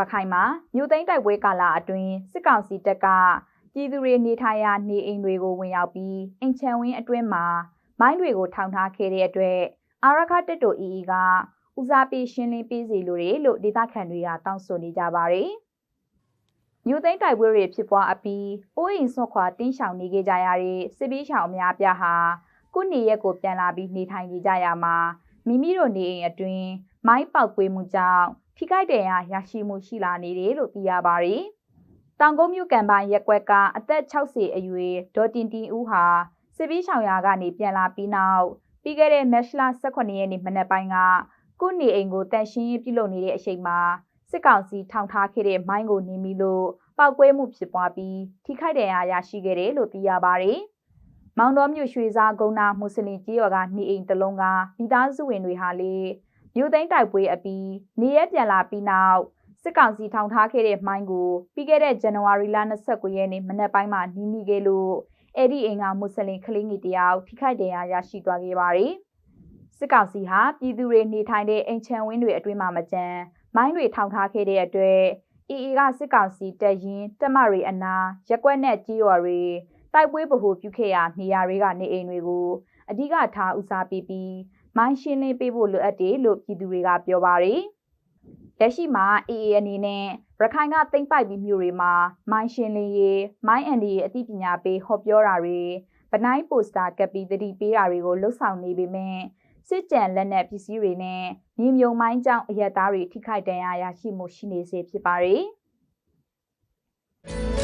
ရခိုင်မှာမြို့သိမ်းတိုက်ပွဲကာလအတွင်းစစ်ကောင်စီတပ်ကပြည်သူတွေနေထိုင်ရာနေအိမ်တွေကိုဝင်ရောက်ပြီးအိမ်ချံဝင်းအတွင်းမှာမိုင်းတွေကိုထောင်ထားခဲ့တဲ့အတွက်အာရခတက်တိုအီအီကဦးစားပေးရှင်းလင်းပေးစီလိုတယ်လို့ဒေသခံတွေကတောင်းဆိုနေကြပါတယ်။မြို့သိမ်းတိုက်ပွဲတွေဖြစ်ပွားအပြီးအိုးအိမ်ဆွတ်ခွာတင်းရှောင်နေကြကြရတဲ့စစ်ပေးရှောင်အများပြားဟာကိုယ့်နေရက်ကိုပြန်လာပြီးနေထိုင်နေကြရမှာမိမိတို့နေအိမ်အတွင်းမိုင်းပေါက်ကွေးမှုကြောင့် ထိခိုက်ဒဏ်ရာရရှိမှုရှိလာနေတယ်လို့သိရပါတယ်။တောင်ကုန်းမြို့ကံပိုင်းရက်ကွက်ကအသက်60အရွယ်ဒေါ်တင်တင်ဦးဟာစစ်ပေးရှောင်ရာကနေပြန်လာပြီးနောက်ပြီးခဲ့တဲ့မက်လ18ရက်နေ့မနက်ပိုင်းကကိုနေအိမ်ကိုတန်ရှင်းရေးပြုလုပ်နေတဲ့အချိန်မှာစစ်ကောင်စီထောင်ထားခဲ့တဲ့မိုင်းကိုနေမိလို့ပောက်ကွဲမှုဖြစ်ပွားပြီးထိခိုက်ဒဏ်ရာရရှိခဲ့တယ်လို့သိရပါတယ်။မောင်တော်မြို့ရွှေစားကုန်းနာမွတ်စလင်ကြီးရွာကနေအိမ်တလုံးကမိသားစုဝင်တွေဟာလေ မြို့သိမ်းတိုက်ပွဲအပြီးနေရက်ပြန်လာပြီးနောက်စစ်ကောင်စီထောင်ထားခဲ့တဲ့မိုင်းကိုပြီးခဲ့တဲ့ဇန်နဝါရီလ29ရက်နေ့မနက်ပိုင်းမှာနီးမိခဲ့လို့အဲ့ဒီအိမ်ကမွတ်စလင်ကလေးငယ်တယောက်ထိခိုက်ဒဏ်ရာရရှိသွားခဲ့ပါတယ်။စစ်ကောင်စီဟာပြည်သူတွေနေထိုင်တဲ့အိမ်ချမ်းဝင်းတွေအတွင်းမှာမကြမ်းမိုင်းတွေထောင်ထားခဲ့တဲ့အတွက်အီအီကစစ်ကောင်စီတပ်ရင်းတက်မတွေအနာရက်ကွက်နဲ့ကြီးရွာတွေတိုက်ပွဲဗဟိုပြုခဲ့ရာနေရာတွေကနေအိမ်တွေကိုအဓိကထားဦးစားပေးပြီး မိုင်းရှင်းလင်းပေးဖို့လိုအပ်တယ်လို့ပြည်သူတွေကပြောပါတယ်။လက်ရှိမှာ AA အနေနဲ့ရခိုင်ကသိမ့်ပိုက်ပြီးမြို့တွေမှာမိုင်းရှင်းလင်းရေးမိုင်းအန်ဒီရဲ့အသိပညာပေးဟောပြောတာတွေဗနိုင်းပိုစတာကပ်ပြီးတတိပေးတာတွေကိုလှုပ်ဆောင်နေပေမဲ့စစ်ကြံလက်နက်ပစ္စည်းတွေနဲ့မြေမြုံမိုင်းကြောင့်အရက်သားတွေထိခိုက်ဒဏ်ရာရရှိမှုရှိနေစေဖြစ်ပါတယ်။